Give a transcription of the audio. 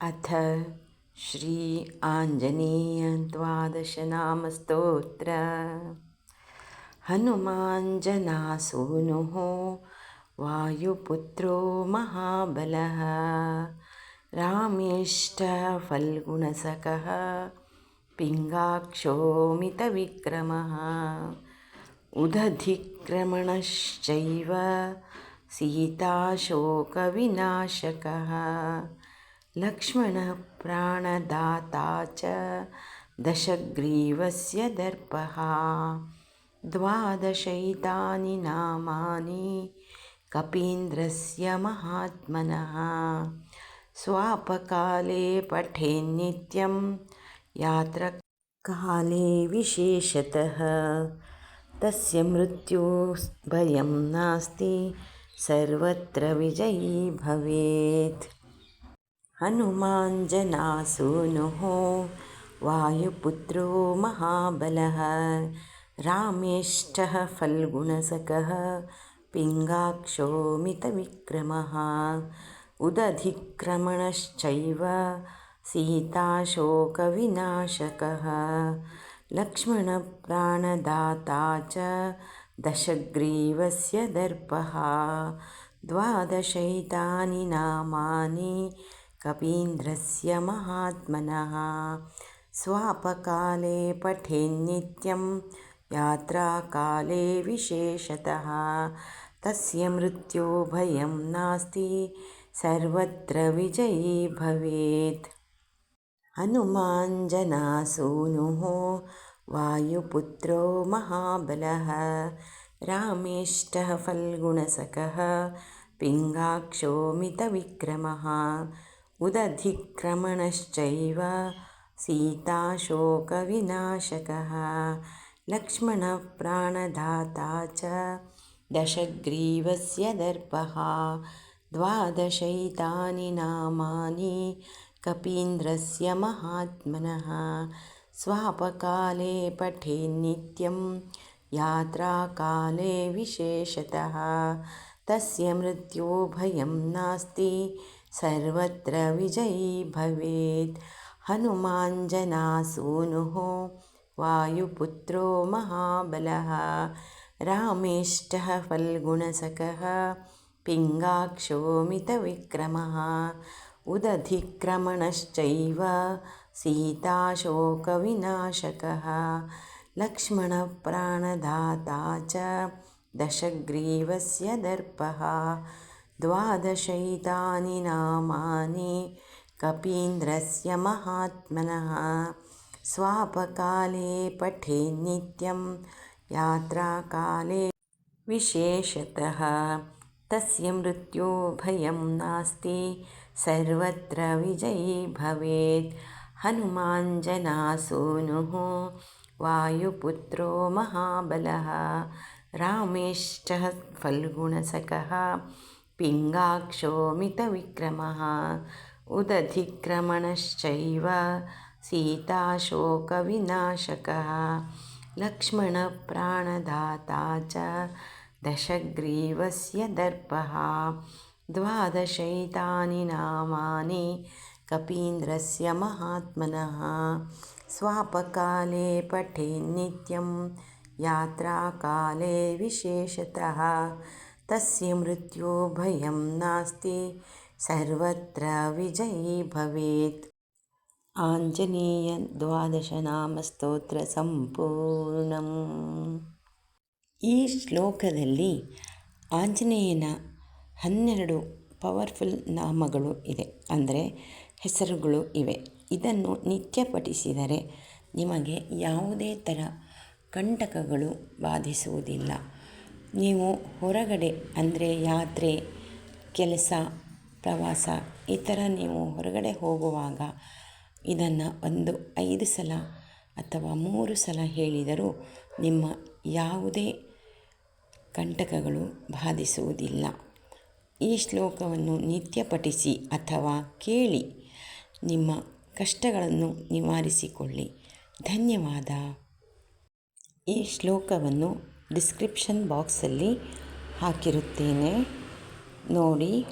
अथ श्री आञ्जनेयद्वादशनामस्तोत्र। हनुमाञ्जनासूनुः वायुपुत्रो महाबलः रामेष्टफल्गुणसखः पिङ्गाक्षोमितविक्रमः उदधिक्रमणश्चैव सीताशोकविनाशकः लक्ष्मणः प्राणदाता च दशग्रीवस्य दर्पः। द्वादशैतानि नामानि कपीन्द्रस्य महात्मनः। स्वापकाले पठेन्नित्यं यात्रकाले विशेषतः। तस्य मृत्युभयं नास्ति सर्वत्र विजयी भवेत् हनुमाञ्जनासूनुः वायुपुत्रो महाबलः। रामेष्ठः फल्गुणसखः। पिङ्गाक्षोमितविक्रमः। उदधिक्रमणश्चैव सीताशोकविनाशकः। लक्ष्मणप्राणदाता च दशग्रीवस्य दर्पः। द्वादशैतानि नामानि कपीन्द्रस्य महात्मनः स्वापकाले पठेन्नित्यं यात्राकाले विशेषतः। तस्य मृत्युभयं नास्ति सर्वत्र विजयी भवेत्। हनुमाञ्जनासूनुः वायुपुत्रो महाबलः। रामेष्टः फल्गुणसखः पिङ्गाक्षोमितविक्रमः उदधिक्रमणश्चैव सीताशोकविनाशकः। लक्ष्मणप्राणदाता च दशग्रीवस्य दर्पः। द्वादशैतानि नामानि कपीन्द्रस्य महात्मनः। स्वापकाले पठेन्नित्यं यात्राकाले विशेषतः। तस्य मृत्युभयं नास्ति सर्वत्र विजयी भवेत्। हनुमाञ्जनासूनुः वायुपुत्रो महाबलः रामेष्टः फल्गुणसखः पिङ्गाक्षोमितविक्रमः उदधिक्रमणश्चैव सीताशोकविनाशकः लक्ष्मणप्राणदाता च दशग्रीवस्य दर्पः द्वादशैतानि नामानि कपीन्द्रस्य महात्मनः स्वापकाले पठेन्नित्यं यात्राकाले विशेषतः। तस्य मृत्युभयं नास्ति सर्वत्र विजयी भवेत्। हनुमाञ्जनासूनुः वायुपुत्रो महाबलः रामेष्टः फल्गुणसखः पिङ्गाक्षोमितविक्रमः उदधिक्रमणश्चैव सीताशोकविनाशकः। लक्ष्मणप्राणदाता च दशग्रीवस्य दर्पः। द्वादशैतानि नामानि कपीन्द्रस्य महात्मनः। स्वापकाले पठेन्नित्यं यात्राकाले विशेषतः तस्य मृत्युभयं नास्ति सर्वत्र विजयी भवेत् ಆಂಜನೇಯ ಈ ಶ್ಲೋಕದಲ್ಲಿ ಆಂಜನೇಯನ ಹನ್ನೆರಡು ಪವರ್ಫುಲ್ ನಾಮಗಳು ಇದೆ ಅಂದರೆ ಹೆಸರುಗಳು ಇವೆ ಇದನ್ನು ನಿತ್ಯ ಪಠಿಸಿದರೆ ನಿಮಗೆ ಯಾವುದೇ ಥರ ಕಂಟಕಗಳು ಬಾಧಿಸುವುದಿಲ್ಲ ನೀವು ಹೊರಗಡೆ ಅಂದರೆ ಯಾತ್ರೆ, ಕೆಲಸ, ಪ್ರವಾಸ ಈ ಥರ ನೀವು ಹೊರಗಡೆ ಹೋಗುವಾಗ ಇದನ್ನು ಒಂದು ಐದು ಸಲ ಅಥವಾ ಮೂರು ಸಲ ಹೇಳಿದರೂ ನಿಮ್ಮ ಯಾವುದೇ ಕಂಟಕಗಳು ಬಾಧಿಸುವುದಿಲ್ಲ. ಈ ಶ್ಲೋಕವನ್ನು ನಿತ್ಯ ಪಠಿಸಿ ಅಥವಾ ಕೇಳಿ ನಿಮ್ಮ ಕಷ್ಟಗಳನ್ನು ನಿವಾರಿಸಿಕೊಳ್ಳಿ. ಧನ್ಯವಾದ. ಈ ಶ್ಲೋಕವನ್ನು ಡಿಸ್ಕ್ರಿಪ್ಷನ್ ಬಾಕ್ಸಲ್ಲಿ ಹಾಕಿರುತ್ತೇನೆ. ನೋಡಿ.